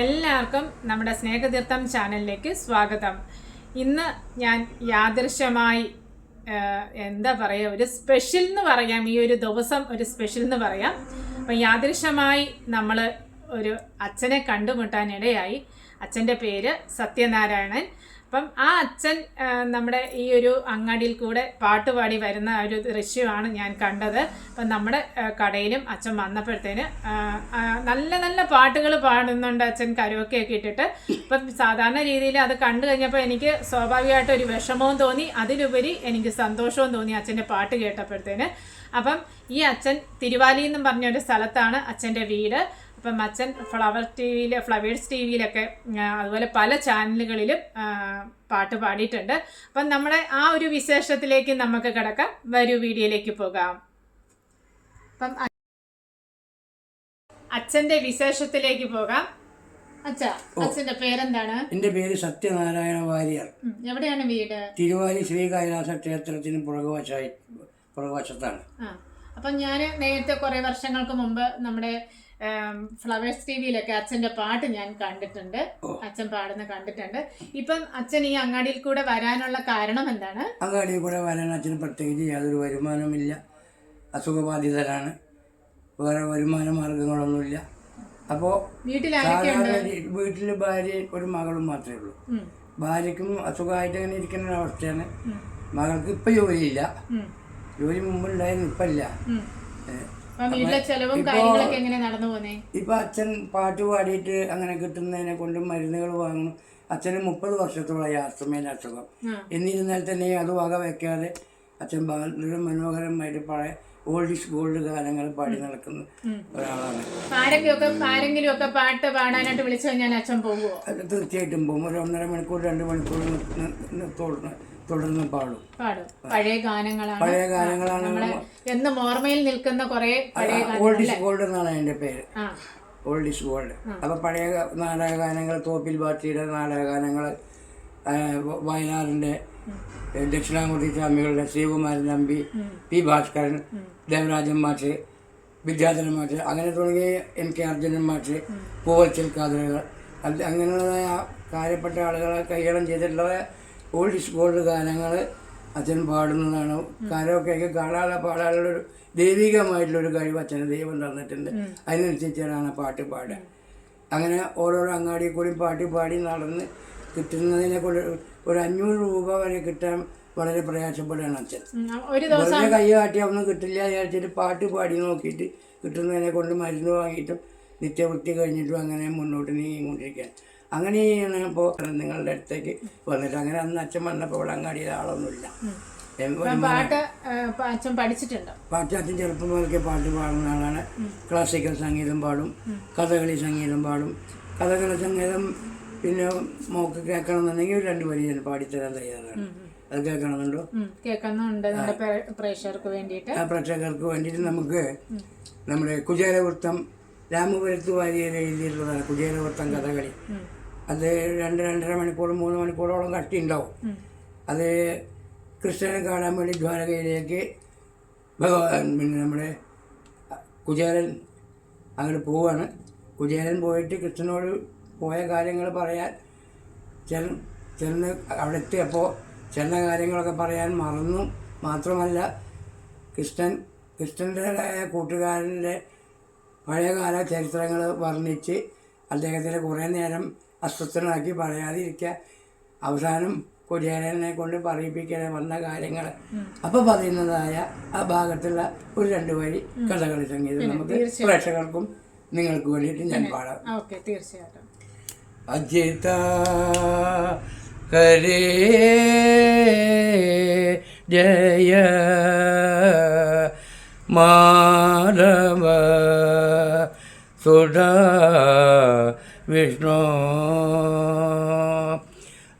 എല്ലാവർക്കും നമ്മുടെ സ്നേഹതീർത്ഥം ചാനലിലേക്ക് സ്വാഗതം. ഇന്ന് ഞാൻ യാദൃശ്യമായി എന്താ പറയുക ഒരു സ്പെഷ്യൽ എന്ന് പറയാം. ഈ ഒരു ദിവസം ഒരു സ്പെഷ്യൽ എന്ന് പറയാം. അപ്പം യാദൃശ്യമായി നമ്മൾ ഒരു അച്ഛനെ കണ്ടുമുട്ടാനിടയായി അച്ഛന്റെ പേര് സത്യനാരായണൻ. അപ്പം ആ അച്ഛൻ നമ്മുടെ ഈ ഒരു അങ്ങാടിയിൽ കൂടെ പാട്ടുപാടി വരുന്ന ഒരു ദൃശ്യമാണ് ഞാൻ കണ്ടത്. അപ്പം നമ്മുടെ കടയിലും അച്ഛൻ വന്നപ്പോഴത്തേന് നല്ല നല്ല പാട്ടുകൾ പാടുന്നുണ്ട് അച്ഛൻ കരോക്കെയൊക്കെ ഇട്ടിട്ട്. അപ്പം സാധാരണ രീതിയിൽ അത് കണ്ടു കഴിഞ്ഞപ്പോൾ എനിക്ക് സ്വാഭാവികമായിട്ട് ഒരു വിഷമവും തോന്നി. അതിലുപരി എനിക്ക് സന്തോഷവും തോന്നി അച്ഛന്റെ പാട്ട് കേട്ടപ്പോഴത്തേന്. അപ്പം ഈ അച്ഛൻ തിരുവാലി എന്നും പറഞ്ഞ ഒരു സ്ഥലത്താണ് അച്ഛന്റെ വീട്. അപ്പം അച്ഛൻ ഫ്ലവർ ടി വിയിൽ ഫ്ലവേഴ്സ് ടി വിയിലൊക്കെ അതുപോലെ പല ചാനലുകളിലും പാട്ട് പാടിയിട്ടുണ്ട്. അപ്പം നമ്മുടെ ആ ഒരു വിശേഷത്തിലേക്ക് നമുക്ക് കിടക്കാം. വരൂ വീഡിയോയിലേക്ക് പോകാം. അപ്പം അച്ഛന്റെ വിശേഷത്തിലേക്ക് പോകാം. അച്ഛാ അച്ഛന്റെ പേരെന്താണ്? എന്റെ പേര് സത്യനാരായണ വാര്യർ. എവിടെയാണ് വീട്? തിരുവാലി ശ്രീ കൈലാസ ക്ഷേത്രത്തിന് പുറകുവശായി പുറകുവശത്താണ്. അപ്പം ഞാൻ നേരത്തെ കുറെ വർഷങ്ങൾക്ക് മുമ്പ് നമ്മുടെ ഫ്ലവേഴ്സ് ടി വിയിലൊക്കെ അച്ഛന്റെ പാട്ട് ഞാൻ കണ്ടിട്ടുണ്ട്. അച്ഛൻ പാടുന്ന കണ്ടിട്ടുണ്ട്. ഇപ്പം അച്ഛൻ ഈ അങ്ങാടിയിൽ കൂടെ വരാനുള്ള കാരണം എന്താണ്? അങ്ങാടിയിൽ കൂടെ വരാൻ അച്ഛന് പ്രത്യേകിച്ച് യാതൊരു വരുമാനമില്ല അസുഖബാധിതരാണ്. വേറെ വരുമാന മാർഗങ്ങളൊന്നുമില്ല. അപ്പോ വീട്ടിൽ ഭാര്യ ഒരു മകളും മാത്രമേ ഉള്ളൂ. ഭാര്യക്കും ഭാര്യയ്ക്കും അസുഖമായിട്ട് അങ്ങനെ ഇരിക്കുന്ന ഒരു അവസ്ഥയാണ് മകൾക്ക് ഇപ്പം ജോലിയില്ല. ജോലി മുമ്പുണ്ടായിരുന്നു ഇപ്പം ഇല്ല ഇപ്പൊ അച്ഛൻ പാട്ട് പാടിയിട്ട് അങ്ങനെ കിട്ടുന്നതിനെ കൊണ്ട് മരുന്നുകൾ വാങ്ങും അച്ഛന് മുപ്പത് വർഷത്തോളമായി ആസ്തമേന അസുഖം എന്നിരുന്നാൽ തന്നെ അത് വക വെക്കാതെ അച്ഛൻ വളരെ മനോഹരമായിട്ട് പഴയ ഓൾഡ് ഈസ് ഗോൾഡ് ഗാനങ്ങൾ പാടി നടക്കുന്ന ഒരാളാണ് ആരെങ്കിലുമൊക്കെ പാട്ട് പാടാനായിട്ട് വിളിച്ചു കഴിഞ്ഞാൽ അച്ഛൻ പോകുമോ തീർച്ചയായിട്ടും പോകും ഒരു ഒന്നര മണിക്കൂർ രണ്ട് മണിക്കൂർ നി- നി- നി- തുടർന്ന് പാടും. പാടും. പഴയ ഗാനങ്ങളാണ്. പഴയ ഗാനങ്ങളാണ് നമ്മളെ എന്നും ഓർമ്മയിൽ നിൽക്കുന്ന കുറെ പഴയ ഓൾഡ് ഈസ് ഗോൾഡ് എന്നാണ് അതിന്റെ പേര്. ഓൾഡ് ഈസ് ഗോൾഡ് അപ്പോൾ പഴയ നാടക ഗാനങ്ങൾ തോപ്പിൽ ബാറ്റിയുടെ നാടക ഗാനങ്ങൾ വയലാറിന്റെ ദക്ഷിണാമൂർത്തി സ്വാമികളുടെ ശ്രീകുമാരൻ നമ്പി പി ഭാസ്കരൻ ദേവരാജൻ മാഷ് വിദ്യാധരൻ മാഷ് അങ്ങനെ തുടങ്ങിയ എം കെ അർജുനൻ മാഷ് പൂവച്ചൽ കാതലുകൾ. അങ്ങനെയുള്ളതായ കാര്യപ്പെട്ട ആളുകളെ കൈകാര്യം ചെയ്തിട്ടുള്ള ഓൾഡ് ഇസ് ഗോൾഡ് ഗാനങ്ങൾ അച്ഛൻ പാടുന്നതാണ്. കാരൊക്കെ കാണാതെ പാടാനുള്ള ഒരു ദൈവികമായിട്ടുള്ളൊരു കഴിവ് അച്ഛന് ദൈവം തന്നിട്ടുണ്ട്. അതിനനുസരിച്ചാണ് ആ പാട്ട് പാടുക. അങ്ങനെ ഓരോരോ അങ്ങാടിയിൽ കൂടി പാട്ട് പാടി നടന്ന് കിട്ടുന്നതിനെ കൊണ്ട് ഒരു അഞ്ഞൂറ് രൂപ വരെ കിട്ടാൻ വളരെ പ്രയാസപ്പെടുകയാണ് അച്ഛൻ. വെറുതെ കൈ കാട്ടിയാൽ ഒന്നും കിട്ടില്ല വിചാരിച്ചിട്ട് പാട്ട് പാടി നോക്കിയിട്ട് കിട്ടുന്നതിനെ കൊണ്ട് മരുന്ന് വാങ്ങിയിട്ടും നിത്യവൃത്തി കഴിഞ്ഞിട്ടും അങ്ങനെ മുന്നോട്ട് നീങ്ങിക്കൊണ്ടിരിക്കുകയാണ്. അങ്ങനെയാണ് ഇപ്പോൾ നിങ്ങളുടെ അടുത്തേക്ക് വന്നിട്ട്. അങ്ങനെ അന്ന് അച്ഛൻ വന്നപ്പോൾ ഇവിടെ അങ്ങാടിയിൽ ആളൊന്നുമില്ല പാട്ട് അച്ഛൻ പഠിച്ചിട്ടുണ്ട്. പാട്ട് അച്ഛൻ ചെറുപ്പം മുതൽക്കേ പാട്ട് പാടുന്ന ആളാണ്. ക്ലാസിക്കൽ സംഗീതം പാടും. കഥകളി സംഗീതം പാടും. കഥകളി സംഗീതം പിന്നെ മോക്ക് കേൾക്കണമെന്നുണ്ടെങ്കിൽ ഒരു രണ്ട് വരി ഞാൻ പാടിത്തരാൻ തയ്യാറാണ്. അത് കേൾക്കണമെന്നുണ്ടോ? കേൾക്കുന്നുണ്ട് പ്രേക്ഷകർക്ക് വേണ്ടിയിട്ട്. ആ പ്രേക്ഷകർക്ക് വേണ്ടിയിട്ട് നമുക്ക് നമ്മുടെ കുചേരവൃത്തം രാമപുരത്ത് വാര്യയിൽ എഴുതിയിട്ടുള്ളതാണ് കുചേരവൃത്തം കഥകളി. അത് രണ്ട് രണ്ടര മണിക്കൂർ മൂന്ന് മണിക്കൂറോളം കട്ടി ഉണ്ടാവും അത് കൃഷ്ണനെ കാണാൻ വേണ്ടി ദ്വാരകയിലേക്ക് ഭഗവാൻ പിന്നെ നമ്മുടെ കുചേരൻ അങ്ങനെ പോവാണ്. കുചേരൻ പോയിട്ട് കൃഷ്ണനോട് പോയ കാര്യങ്ങൾ പറയാൻ ചെന്ന് ചെന്ന് അവിടെ എത്തിയപ്പോൾ ചെന്ന കാര്യങ്ങളൊക്കെ പറയാൻ മറന്നു. മാത്രമല്ല കൃഷ്ണൻ കൃഷ്ണന്റെതായ കൂട്ടുകാരന്റെ പഴയകാല ചരിത്രങ്ങൾ വർണിച്ച് അദ്ദേഹത്തിന് കുറേ നേരം അസ്വസ്ഥനാക്കി പറയാതിരിക്കുക അവസാനം കുചേരനെ കൊണ്ട് പറയിപ്പിക്കാൻ വന്ന കാര്യങ്ങൾ അപ്പൊ പറയുന്നതായ ആ ഭാഗത്തുള്ള ഒരു രണ്ട് വരി കഥകളി സംഗീതം നമുക്ക് പ്രേക്ഷകർക്കും നിങ്ങൾക്ക് വേണ്ടിയിട്ട് ഞാൻ പാടാം. ഓക്കെ തീർച്ചയായിട്ടും. അജിത ഹരേ ജയ മാധവ സുധ വിഷ്ണു.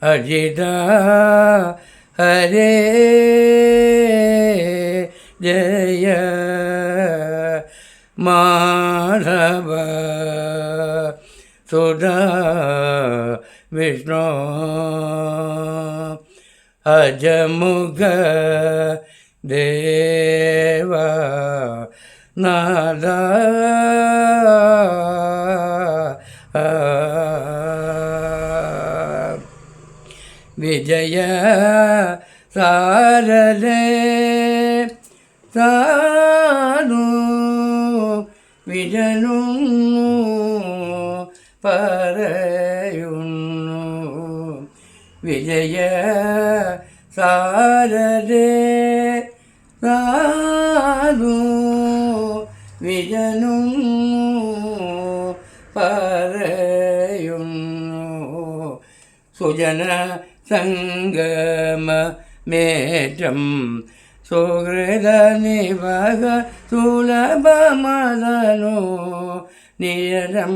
അജിത ഹരേ ജയ മാധവ സുധാ വിഷ്ണു. അജമുഖ ദേവ നാദ വിജയ സാരലേ. സാധു വിജനുന്നു പറയുന്നു. വിജയ സാരലേ. സാധു വിജനുന്നു പറയുന്നു. സുജന സംഗമേറ്റം സുഹൃത നിവക സുലഭമതനോ നിരം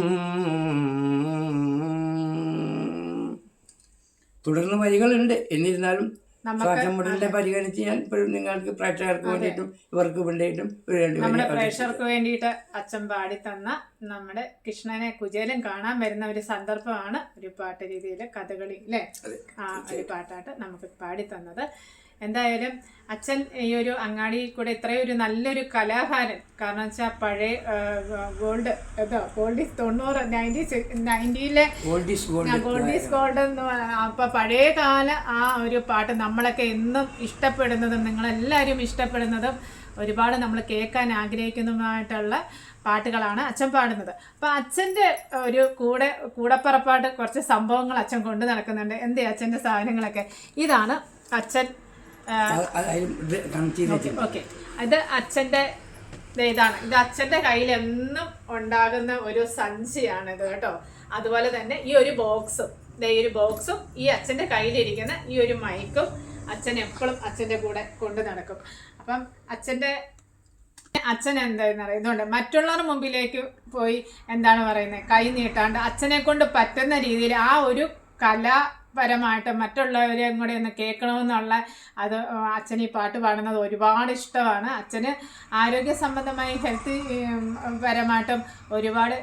തുടർന്ന് വരികളുണ്ട് എന്നിരുന്നാലും ശ്വാസമുടലിനെ പരിഗണിച്ച് ഞാൻ ഇപ്പോഴും നിങ്ങൾക്ക് പ്രേക്ഷകർക്ക് വേണ്ടിയിട്ടും ഇവർക്ക് വേണ്ടിയിട്ടും നമ്മുടെ പ്രേക്ഷകർക്ക് വേണ്ടിയിട്ട് അച്ഛൻ പാടി തന്ന നമ്മുടെ കൃഷ്ണനെ കുചേലും കാണാൻ വരുന്ന ഒരു സന്ദർഭമാണ് ഒരു പാട്ട് രീതിയിൽ കഥകളി അല്ലേ ആ ഒരു പാട്ടായിട്ട് നമുക്ക് പാടി തന്നത് എന്തായാലും അച്ഛൻ ഈ ഒരു അങ്ങാടി കൂടെ ഇത്രയും ഒരു നല്ലൊരു കലാകാരൻ. കാരണം വെച്ചാൽ പഴയ ഗോൾഡ് ഏതോ ഗോൾഡ് ഈസ് തൊണ്ണൂറ് നയന്റി നയന്റിയിലെ ഗോൾഡ് ഈസ് ഗോൾഡ്. എന്ന് അപ്പൊ പഴയ കാല ആ ഒരു പാട്ട് നമ്മളൊക്കെ എന്നും ഇഷ്ടപ്പെടുന്നതും നിങ്ങളെല്ലാവരും ഇഷ്ടപ്പെടുന്നതും ഒരുപാട് നമ്മൾ കേൾക്കാൻ ആഗ്രഹിക്കുന്നതുമായിട്ടുള്ള പാട്ടുകളാണ് അച്ഛൻ പാടുന്നത്. അപ്പൊ അച്ഛന്റെ ഒരു കൂടെ കൂടപ്പുറപ്പാട്ട് കുറച്ച് സംഭവങ്ങൾ അച്ഛൻ കൊണ്ട് നടക്കുന്നുണ്ട്. എന്തേ അച്ഛന്റെ സാധനങ്ങളൊക്കെ? ഇതാണ് അച്ഛൻ ഓക്കെ അത് അച്ഛന്റെ ഇതാണ്. ഇത് അച്ഛന്റെ കയ്യിൽ എന്നും ഉണ്ടാകുന്ന ഒരു സഞ്ചിയാണ് ഇത് കേട്ടോ. അതുപോലെ തന്നെ ഈ ഒരു ബോക്സും. ഈ ഒരു ബോക്സും ഈ അച്ഛന്റെ കയ്യിലിരിക്കുന്ന ഈ ഒരു മൈക്കും അച്ഛൻ എപ്പോഴും അച്ഛന്റെ കൂടെ കൊണ്ടു നടക്കും. അപ്പം അച്ഛന്റെ അച്ഛൻ എന്താന്ന് പറയുന്നുണ്ട് മറ്റുള്ളവരുടെ മുമ്പിലേക്ക് പോയി എന്താണ് പറയുന്നത്? കൈ നീട്ടാണ്ട് അച്ഛനെ കൊണ്ട് പറ്റുന്ന രീതിയിൽ ആ ഒരു കലാപരമായിട്ട് മറ്റുള്ളവരെയും കൂടെ ഒന്ന് കേൾക്കണമെന്നുള്ള അത് അച്ഛൻ ഈ പാട്ട് പാടുന്നത് ഒരുപാട് ഇഷ്ടമാണ്. അച്ഛന് ആരോഗ്യ സംബന്ധമായി ഹെൽത്ത് പരമായിട്ടും ഒരുപാട്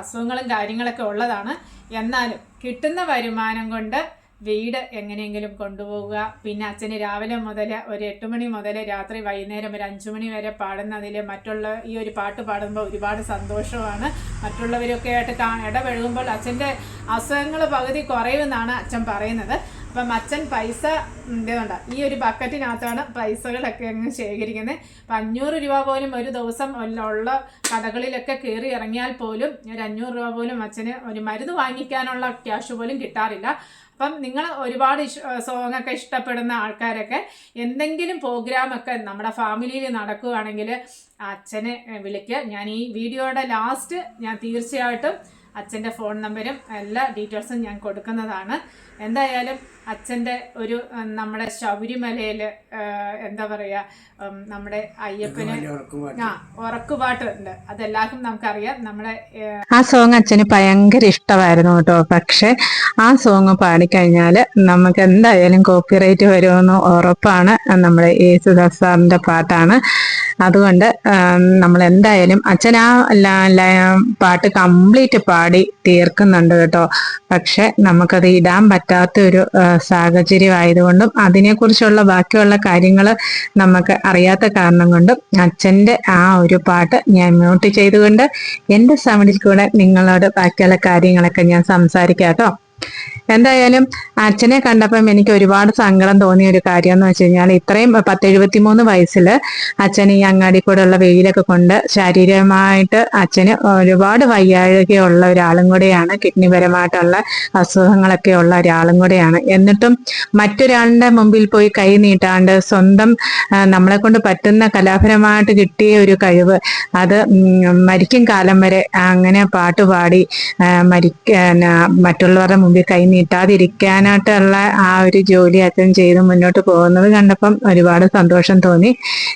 അസുഖങ്ങളും കാര്യങ്ങളൊക്കെ ഉള്ളതാണ്. എന്നാലും കിട്ടുന്ന വരുമാനം കൊണ്ട് വീട് എങ്ങനെയെങ്കിലും കൊണ്ടുപോകുക പിന്നെ അച്ഛന് രാവിലെ മുതൽ ഒരു എട്ട് മണി മുതൽ രാത്രി വൈകുന്നേരം ഒരു അഞ്ചു മണി വരെ പാടുന്നതിൽ മറ്റുള്ള ഈ ഒരു പാട്ട് പാടുമ്പോൾ ഒരുപാട് സന്തോഷമാണ്. മറ്റുള്ളവരൊക്കെ ആയിട്ട് ഇടപഴകുമ്പോൾ അച്ഛന്റെ അസുഖങ്ങൾ പകുതി കുറയുമെന്നാണ് അച്ഛൻ പറയുന്നത്. അപ്പം അച്ഛൻ പൈസ ഇതുണ്ട് ഈ ഒരു ബക്കറ്റിനകത്താണ് പൈസകളൊക്കെ അങ്ങ് ശേഖരിക്കുന്നത്. അപ്പം അഞ്ഞൂറ് രൂപ പോലും ഒരു ദിവസം ഉള്ള കടകളിലൊക്കെ കയറി ഇറങ്ങിയാൽ പോലും ഒരു അഞ്ഞൂറ് രൂപ പോലും അച്ഛന് ഒരു മരുന്ന് വാങ്ങിക്കാനുള്ള ക്യാഷ് പോലും കിട്ടാറില്ല. അപ്പം നിങ്ങൾ ഒരുപാട് സോങ് ഒക്കെ ഇഷ്ടപ്പെടുന്ന ആൾക്കാരൊക്കെ എന്തെങ്കിലും പ്രോഗ്രാമൊക്കെ നമ്മുടെ ഫാമിലിയിൽ നടക്കുകയാണെങ്കിൽ അച്ഛനെ വിളിക്കുക ഞാൻ ഈ വീഡിയോയുടെ ലാസ്റ്റ് ഞാൻ തീർച്ചയായിട്ടും അച്ഛന്റെ ഫോൺ നമ്പരും എല്ലാ ഡീറ്റെയിൽസും ഞാൻ കൊടുക്കുന്നതാണ്. എന്തായാലും അച്ഛന്റെ ഒരു നമ്മുടെ ശബരിമലയിൽ എന്താ പറയുക നമ്മുടെ അയ്യപ്പന് ആ ഉറക്കുപാട്ട് ഉണ്ട്. അതെല്ലാവർക്കും നമുക്കറിയാം. നമ്മുടെ ആ സോങ് അച്ഛന് ഭയങ്കര ഇഷ്ടമായിരുന്നു കേട്ടോ. പക്ഷെ ആ സോങ് പാടിക്കഴിഞ്ഞാൽ നമുക്ക് എന്തായാലും കോപ്പിറൈറ്റ് വരുമെന്ന് ഉറപ്പാണ്. നമ്മുടെ യേശുദാസ് സാറിന്റെ പാട്ടാണ്. അതുകൊണ്ട് നമ്മൾ എന്തായാലും അച്ഛൻ ആ പാട്ട് കംപ്ലീറ്റ് പാടി തീർക്കുന്നുണ്ട് കേട്ടോ. പക്ഷെ നമുക്കത് ഇടാൻ പറ്റാത്ത ഒരു ആ, സാഹചര്യം ആയതുകൊണ്ടും അതിനെക്കുറിച്ചുള്ള ബാക്കിയുള്ള കാര്യങ്ങൾ നമുക്ക് അറിയാത്ത കാരണം കൊണ്ടും അച്ഛന്റെ ആ ഒരു പാട്ട് ഞാൻ മ്യൂട്ട് ചെയ്തുകൊണ്ട് എന്റെ സൗണ്ടിൽ കൂടെ നിങ്ങളോട് ബാക്കിയുള്ള കാര്യങ്ങളൊക്കെ ഞാൻ സംസാരിക്കാം കേട്ടോ. എന്തായാലും അച്ഛനെ കണ്ടപ്പം എനിക്ക് ഒരുപാട് സങ്കടം തോന്നിയ ഒരു കാര്യം എന്ന് വെച്ച് കഴിഞ്ഞാൽ ഇത്രയും പത്തെഴുപത്തി മൂന്ന് വയസ്സിൽ അച്ഛൻ ഈ അങ്ങാടി കൂടെയുള്ള വെയിലൊക്കെ കൊണ്ട് ശാരീരികമായിട്ട് അച്ഛന് ഒരുപാട് വയ്യാഴികയുള്ള ഒരാളും കൂടെയാണ് കിഡ്നിപരമായിട്ടുള്ള അസുഖങ്ങളൊക്കെ ഉള്ള ഒരാളും കൂടെയാണ്. എന്നിട്ടും മറ്റൊരാളുടെ മുമ്പിൽ പോയി കൈ നീട്ടാണ്ട് സ്വന്തം നമ്മളെ കൊണ്ട് പറ്റുന്ന കലാപരമായിട്ട് കിട്ടിയ ഒരു കഴിവ് അത് മരിക്കും കാലം വരെ അങ്ങനെ പാട്ടുപാടി മരിക്ക മറ്റുള്ളവരുടെ മുമ്പിൽ കൈ നീട്ടാതിരിക്കാനായിട്ടുള്ള ആ ഒരു ജോലി അച്ഛൻ ചെയ്ത് മുന്നോട്ട് പോകുന്നത് കണ്ടപ്പം ഒരുപാട് സന്തോഷം തോന്നി.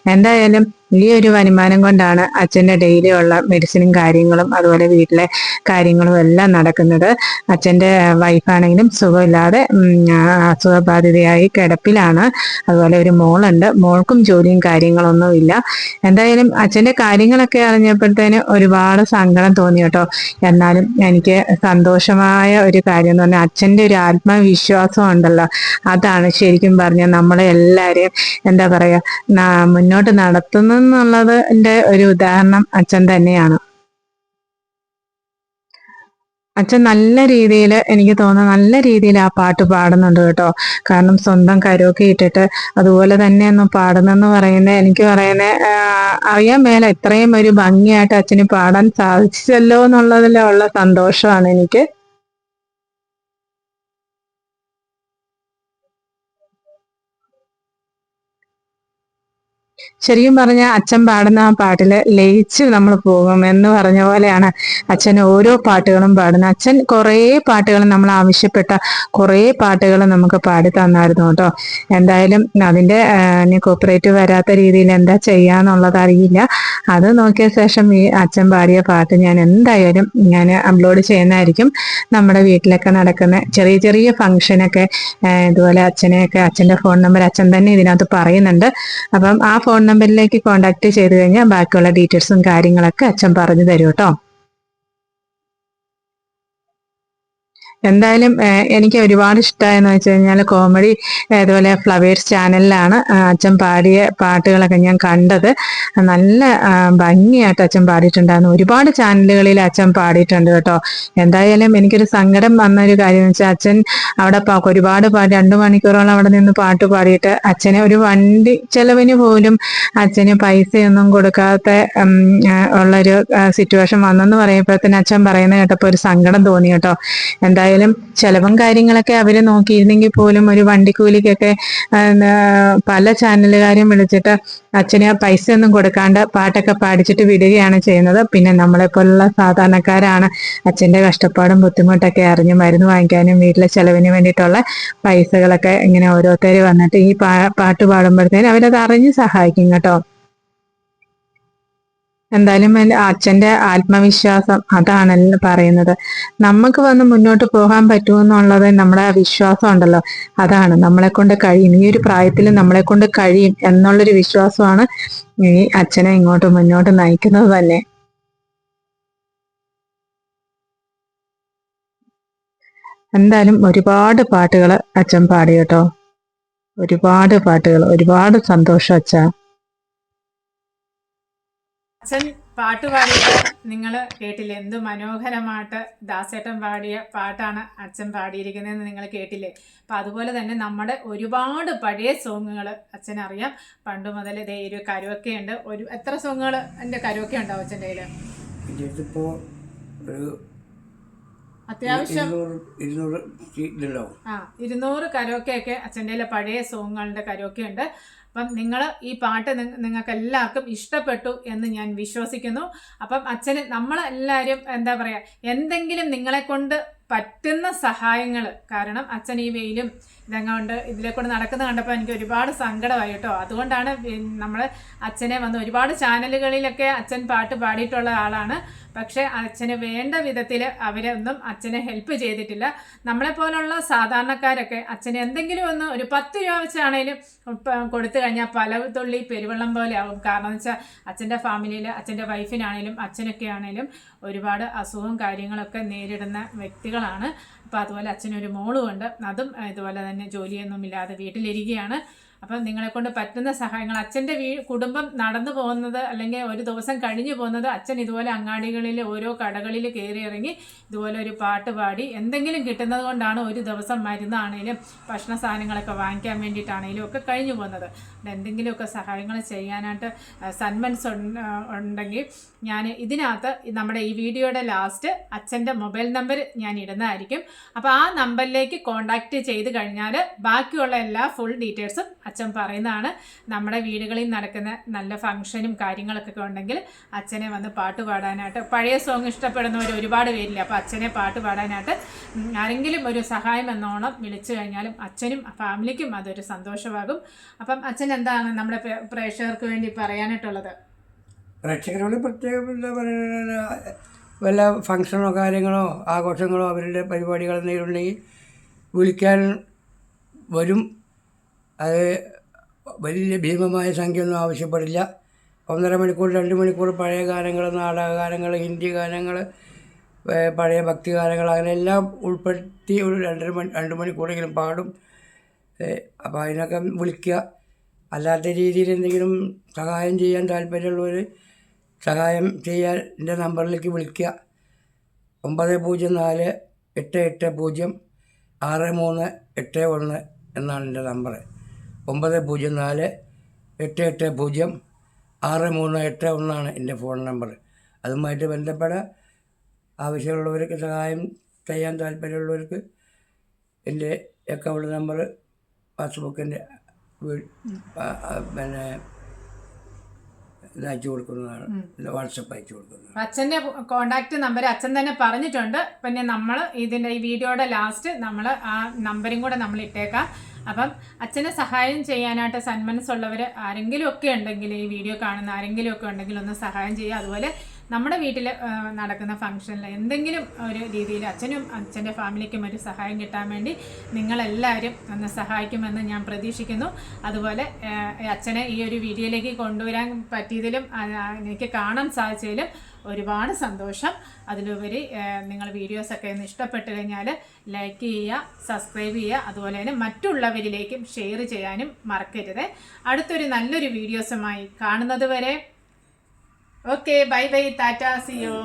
എന്തായാലും ഈ ഒരു വരുമാനം കൊണ്ടാണ് അച്ഛന്റെ ഡെയിലി ഉള്ള മെഡിസിനും കാര്യങ്ങളും അതുപോലെ വീട്ടിലെ കാര്യങ്ങളും എല്ലാം നടക്കുന്നത്. അച്ഛന്റെ വൈഫാണെങ്കിലും സുഖമില്ലാതെ അസുഖബാധിതയായി കിടപ്പിലാണ്. അതുപോലെ ഒരു മോളുണ്ട്. മോൾക്കും ജോലിയും കാര്യങ്ങളൊന്നും ഇല്ല എന്തായാലും അച്ഛന്റെ കാര്യങ്ങളൊക്കെ അറിഞ്ഞപ്പോഴത്തേന് ഒരുപാട് സങ്കടം തോന്നി കേട്ടോ. എന്നാലും എനിക്ക് സന്തോഷമായ ഒരു കാര്യം എന്ന് പറഞ്ഞാൽ അച്ഛന്റെ ഒരു ആത്മവിശ്വാസം ഉണ്ടല്ലോ. അതാണ് ശരിക്കും പറഞ്ഞാൽ നമ്മളെ എല്ലാവരെയും എന്താ പറയുക മുന്നോട്ട് മുന്നോട്ട് നടത്തുന്നെന്നുള്ളതിന്റെ ഒരു ഉദാഹരണം അച്ഛൻ തന്നെയാണ്. അച്ഛൻ നല്ല രീതിയിൽ എനിക്ക് തോന്നുന്നു നല്ല രീതിയിൽ ആ പാട്ട് പാടുന്നുണ്ട് കേട്ടോ. കാരണം സ്വന്തം കരോക്കെ ഇട്ടിട്ട് അതുപോലെ തന്നെ ഒന്ന് പാടുന്നെന്ന് പറയുന്നത്. എനിക്ക് പറയുന്നത് അറിയാൻ മേലെ ഇത്രയും ഒരു ഭംഗിയായിട്ട് അച്ഛന് പാടാൻ സാധിച്ചല്ലോ എന്നുള്ളതിലുള്ള സന്തോഷമാണ് എനിക്ക്. ശരിക്കും പറഞ്ഞ അച്ഛൻ പാടുന്ന ആ പാട്ടിൽ ലയിച്ച് നമ്മൾ പോകും എന്ന് പറഞ്ഞ പോലെയാണ് അച്ഛൻ ഓരോ പാട്ടുകളും പാടുന്നത്. അച്ഛൻ കുറേ പാട്ടുകൾ നമ്മൾ ആവശ്യപ്പെട്ട കുറേ പാട്ടുകൾ നമുക്ക് പാടി തന്നായിരുന്നു കേട്ടോ. എന്തായാലും അതിന്റെ കോപ്പറേറ്റ് വരാത്ത രീതിയിൽ എന്താ ചെയ്യാന്നുള്ളത് അറിയില്ല. അത് നോക്കിയ ശേഷം ഈ അച്ഛൻ പാടിയ പാട്ട് ഞാൻ എന്തായാലും ഞാൻ അപ്ലോഡ് ചെയ്യുന്നതായിരിക്കും നമ്മുടെ വീട്ടിലൊക്കെ നടക്കുന്ന ചെറിയ ചെറിയ ഫംഗ്ഷനൊക്കെ ഇതുപോലെ അച്ഛനെയൊക്കെ അച്ഛന്റെ ഫോൺ നമ്പർ അച്ഛൻ തന്നെ ഇതിനകത്ത് പറയുന്നുണ്ട്. അപ്പം ആ ഫോൺ നമ്പറിലേക്ക് കോൺടാക്ട് ചെയ്ത് കഴിഞ്ഞാൽ ബാക്കിയുള്ള ഡീറ്റെയിൽസും കാര്യങ്ങളൊക്കെ അച്ഛൻ പറഞ്ഞു തരും കേട്ടോ. എന്തായാലും എനിക്ക് ഒരുപാട് ഇഷ്ടമായെന്ന് വെച്ച് കഴിഞ്ഞാൽ കോമഡി അതുപോലെ ഫ്ലവേഴ്സ് ചാനലിലാണ് അച്ഛൻ പാടിയ പാട്ടുകളൊക്കെ ഞാൻ കണ്ടത്. നല്ല ഭംഗിയായിട്ട് അച്ഛൻ പാടിയിട്ടുണ്ടായിരുന്നു. ഒരുപാട് ചാനലുകളിൽ അച്ഛൻ പാടിയിട്ടുണ്ട് കേട്ടോ. എന്തായാലും എനിക്കൊരു സങ്കടം വന്ന ഒരു കാര്യം എന്ന് വെച്ചാൽ അച്ഛൻ അവിടെ ഒരുപാട് പാട്ട് രണ്ടു മണിക്കൂറോളം അവിടെ നിന്ന് പാട്ട് പാടിയിട്ട് അച്ഛനെ ഒരു വണ്ടി ചെലവിന് പോലും അച്ഛന് പൈസയൊന്നും കൊടുക്കാത്ത ഉള്ളൊരു സിറ്റുവേഷൻ വന്നെന്ന് പറയുമ്പോഴത്തേന് അച്ഛൻ പറയുന്ന കേട്ടപ്പോൾ ഒരു സങ്കടം തോന്നി കേട്ടോ. എന്തായാലും ചെലവും കാര്യങ്ങളൊക്കെ അവർ നോക്കിയിരുന്നെങ്കിൽ പോലും ഒരു വണ്ടിക്കൂലിക്കൊക്കെ പല ചാനലുകാരും വിളിച്ചിട്ട് അച്ഛന് ആ പൈസ ഒന്നും കൊടുക്കാണ്ട് പാട്ടൊക്കെ പാടിച്ചിട്ട് വിടുകയാണ് ചെയ്യുന്നത്. പിന്നെ നമ്മളെ പോലുള്ള സാധാരണക്കാരാണ് അച്ഛന്റെ കഷ്ടപ്പാടും ബുദ്ധിമുട്ടൊക്കെ അറിഞ്ഞ് മരുന്ന് വാങ്ങിക്കാനും വീട്ടിലെ ചെലവിന് വേണ്ടിയിട്ടുള്ള പൈസകളൊക്കെ ഇങ്ങനെ ഓരോരുത്തർ വന്നിട്ട് ഈ പാട്ട് പാടുമ്പോഴത്തേനും അവരത് അറിഞ്ഞ് സഹായിക്കും കേട്ടോ. എന്തായാലും അച്ഛന്റെ ആത്മവിശ്വാസം അതാണല്ലോ പറയുന്നത്. നമുക്ക് വന്ന് മുന്നോട്ട് പോകാൻ പറ്റുമെന്നുള്ളത് നമ്മുടെ വിശ്വാസം ഉണ്ടല്ലോ. അതാണ്. നമ്മളെ കൊണ്ട് കഴിയും. ഈ ഒരു പ്രായത്തിൽ നമ്മളെ കൊണ്ട് കഴിയും എന്നുള്ളൊരു വിശ്വാസമാണ് ഈ അച്ഛനെ ഇങ്ങോട്ട് മുന്നോട്ട് നയിക്കുന്നത് തന്നെ. എന്തായാലും ഒരുപാട് പാട്ടുകൾ അച്ഛൻ പാടി കേട്ടോ. ഒരുപാട് പാട്ടുകൾ ഒരുപാട് സന്തോഷം അച്ഛാ. അച്ഛൻ പാട്ട് പാടിയത് നിങ്ങൾ കേട്ടില്ലേ? എന്ത് മനോഹരമായിട്ട് ദാസേട്ടൻ പാടിയ പാട്ടാണ് അച്ഛൻ പാടിയിരിക്കുന്നതെന്ന് നിങ്ങൾ കേട്ടില്ലേ? അപ്പം അതുപോലെ തന്നെ നമ്മുടെ ഒരുപാട് പഴയ സോങ്ങുകൾ അച്ഛൻ അറിയാം പണ്ട് മുതൽ ഇതേ ഒരു കരോക്കെ ഉണ്ട്. ഒരു എത്ര സോങ്ങുകൾ എന്റെ കരോക്കെ ഉണ്ടാവും അച്ഛന്റെ കയ്യിൽ ഒരു അത്യാവശ്യം ഇരുന്നൂറ് ആ ഇരുന്നൂറ് കരോക്കെയൊക്കെ അച്ഛന്റെ കയ്യിലെ പഴയ സോങ്ങുകളുടെ കരോക്കെ ഉണ്ട്. അപ്പം നിങ്ങൾ ഈ പാട്ട് നിങ്ങൾക്ക് എല്ലാവർക്കും ഇഷ്ടപ്പെട്ടു എന്ന് ഞാൻ വിശ്വസിക്കുന്നു. അപ്പം അച്ഛന് നമ്മളെല്ലാവരും എന്താ പറയുക എന്തെങ്കിലും നിങ്ങളെ കൊണ്ട് പറ്റുന്ന സഹായങ്ങൾ കാരണം അച്ഛൻ ഈ വെയിലും ഇതങ്ങോണ്ട് ഇതിലെ കൊണ്ട് നടക്കുന്ന കണ്ടപ്പോൾ എനിക്ക് ഒരുപാട് സങ്കടമായി കേട്ടോ. അതുകൊണ്ടാണ് നമ്മൾ അച്ഛനെ വന്ന് ഒരുപാട് ചാനലുകളിലൊക്കെ അച്ഛൻ പാട്ട് പാടിയിട്ടുള്ള ആളാണ്. പക്ഷേ അച്ഛന് വേണ്ട വിധത്തിൽ അവരൊന്നും അച്ഛനെ ഹെൽപ്പ് ചെയ്തിട്ടില്ല. നമ്മളെ നമ്മളെപ്പോലുള്ള സാധാരണക്കാരൊക്കെ അച്ഛന് എന്തെങ്കിലും ഒന്ന് ഒരു പത്ത് രൂപ വെച്ചാണേലും കൊടുത്തു കഴിഞ്ഞാൽ പല തുള്ളി പെരുവെള്ളം പോലെ ആവും. കാരണം എന്ന് വെച്ചാൽ അച്ഛന്റെ ഫാമിലിയിൽ അച്ഛന്റെ വൈഫിനാണേലും അച്ഛനൊക്കെ ആണേലും ഒരുപാട് അസുഖവും കാര്യങ്ങളൊക്കെ നേരിടുന്ന വ്യക്തികളാണ് അപ്പോൾ അതുപോലെ അച്ഛനൊരു മോളുമുണ്ട് അതും ഇതുപോലെ തന്നെ ജോലിയൊന്നുമില്ലാതെ വീട്ടിലിരിക്കുകയാണ്. അപ്പം നിങ്ങളെ കൊണ്ട് പറ്റുന്ന സഹായങ്ങൾ അച്ഛന്റെ വീ കുടുംബം നടന്നു പോകുന്നത് അല്ലെങ്കിൽ ഒരു ദിവസം കഴിഞ്ഞു പോകുന്നത് അച്ഛൻ ഇതുപോലെ അങ്ങാടികളിൽ ഓരോ കടകളിൽ കയറി ഇറങ്ങി ഇതുപോലെ ഒരു പാട്ട് പാടി എന്തെങ്കിലും കിട്ടുന്നത് കൊണ്ടാണ് ഒരു ദിവസം മരുന്നാണേലും ഭക്ഷണ സാധനങ്ങളൊക്കെ വാങ്ങിക്കാൻ വേണ്ടിയിട്ടാണേലും ഒക്കെ കഴിഞ്ഞു പോകുന്നത്. എന്തെങ്കിലുമൊക്കെ സഹായങ്ങൾ ചെയ്യാനായിട്ട് സന്മൻസ് ഉണ്ടെങ്കിൽ ഞാൻ ഇതിനകത്ത് നമ്മുടെ ഈ വീഡിയോയുടെ ലാസ്റ്റ് അച്ഛന്റെ മൊബൈൽ നമ്പർ ഞാൻ ഇടുന്നതായിരിക്കും. അപ്പോൾ ആ നമ്പറിലേക്ക് കോൺടാക്റ്റ് ചെയ്ത് കഴിഞ്ഞാൽ ബാക്കിയുള്ള എല്ലാ ഫുൾ ഡീറ്റെയിൽസും അച്ഛൻ പറയുന്നതാണ് നമ്മുടെ വീടുകളിൽ നടക്കുന്ന നല്ല ഫംഗ്ഷനും കാര്യങ്ങളൊക്കെ ഉണ്ടെങ്കിൽ അച്ഛനെ വന്ന് പാട്ട് പാടാനായിട്ട്. പഴയ സോങ് ഇഷ്ടപ്പെടുന്നവർ ഒരുപാട് പേരില്ല അപ്പോൾ അച്ഛനെ പാട്ട് പാടാനായിട്ട് ആരെങ്കിലും ഒരു സഹായം എന്നോണം വിളിച്ചു കഴിഞ്ഞാലും അച്ഛനും ഫാമിലിക്കും അതൊരു സന്തോഷമാകും. അപ്പം അച്ഛൻ എന്താണ് നമ്മുടെ പ്രേ- പ്രേക്ഷകർക്ക് വേണ്ടി പറയാനായിട്ടുള്ളത്? പ്രേക്ഷകരോട് പ്രത്യേകം എന്താ വല്ല ഫങ്ഷനോ കാര്യങ്ങളോ ആഘോഷങ്ങളോ അവരുടെ പരിപാടികൾ എന്തെങ്കിലും ഉണ്ടെങ്കിൽ വിളിക്കാൻ വരും. അത് വലിയ ഭീമമായ സംഖ്യയൊന്നും ആവശ്യപ്പെടില്ല. ഒന്നര മണിക്കൂർ രണ്ട് മണിക്കൂർ പഴയ ഗാനങ്ങൾ നാടകഗാനങ്ങൾ ഹിന്ദി ഗാനങ്ങൾ പഴയ ഭക്തി ഗാനങ്ങൾ അങ്ങനെയെല്ലാം ഉൾപ്പെടുത്തി ഒരു രണ്ടര മണി രണ്ട് മണിക്കൂറെങ്കിലും പാടും. അപ്പോൾ അതിനൊക്കെ വിളിക്കുക. അല്ലാത്ത രീതിയിൽ എന്തെങ്കിലും സഹായം ചെയ്യാൻ താല്പര്യമുള്ളവർ സഹായം ചെയ്യാൻ എന്റെ നമ്പറിലേക്ക് വിളിക്കുക. ഒമ്പത് പൂജ്യം നാല് എട്ട് എട്ട് പൂജ്യം ആറ് മൂന്ന് എട്ട് ഒന്ന് എന്നാണ് എന്റെ നമ്പർ ഒമ്പത് പൂജ്യം നാല് എട്ട് എട്ട് പൂജ്യം ആറ് മൂന്ന് എട്ട് ഒന്നാണ് എന്റെ ഫോൺ നമ്പർ. അതുമായിട്ട് ബന്ധപ്പെടാൻ ആവശ്യമുള്ളവർക്ക് സഹായം ചെയ്യാൻ താല്പര്യമുള്ളവർക്ക് എന്റെ അക്കൗണ്ട് നമ്പർ പാസ്ബുക്കിന്റെ പിന്നെ ഇത് അയച്ചു കൊടുക്കുന്നതാണ് വാട്സപ്പ് അയച്ചു കൊടുക്കുന്നത് അച്ഛന്റെ കോണ്ടാക്ട് നമ്പർ അച്ഛൻ തന്നെ പറഞ്ഞിട്ടുണ്ട്. പിന്നെ നമ്മൾ ഇതിന്റെ ഈ വീഡിയോയുടെ ലാസ്റ്റ് നമ്മൾ ആ നമ്പരും കൂടെ നമ്മൾ ഇട്ടേക്കാം. അപ്പം അച്ഛനെ സഹായം ചെയ്യാനായിട്ട് സന്മനസ്സുള്ളവർ ആരെങ്കിലും ഒക്കെ ഉണ്ടെങ്കിൽ ഈ വീഡിയോ കാണുന്ന ആരെങ്കിലും ഒക്കെ ഉണ്ടെങ്കിൽ ഒന്ന് സഹായം ചെയ്യുക. അതുപോലെ നമ്മുടെ വീട്ടിൽ നടക്കുന്ന ഫംഗ്ഷനിൽ എന്തെങ്കിലും ഒരു രീതിയിൽ അച്ഛനും അച്ഛന്റെ ഫാമിലിക്കും ഒരു സഹായം കിട്ടാൻ വേണ്ടി നിങ്ങളെല്ലാവരും ഒന്ന് സഹായിക്കുമെന്ന് ഞാൻ പ്രതീക്ഷിക്കുന്നു. അതുപോലെ അച്ഛനെ ഈ ഒരു വീഡിയോയിലേക്ക് കൊണ്ടുവരാൻ പറ്റിയതിലും എനിക്ക് കാണാൻ സാധിച്ചതിലും ഒരുപാട് സന്തോഷം. അതിലുപരി നിങ്ങൾ വീഡിയോസൊക്കെ ഒന്ന് ഇഷ്ടപ്പെട്ട് കഴിഞ്ഞാൽ ലൈക്ക് ചെയ്യുക സബ്സ്ക്രൈബ് ചെയ്യുക. അതുപോലെ തന്നെ മറ്റുള്ളവരിലേക്കും ഷെയർ ചെയ്യാനും മറക്കരുത്. അടുത്തൊരു നല്ലൊരു വീഡിയോസുമായി കാണുന്നത് വരെ ഓക്കെ ബൈ ബൈ ടാറ്റ സിയോ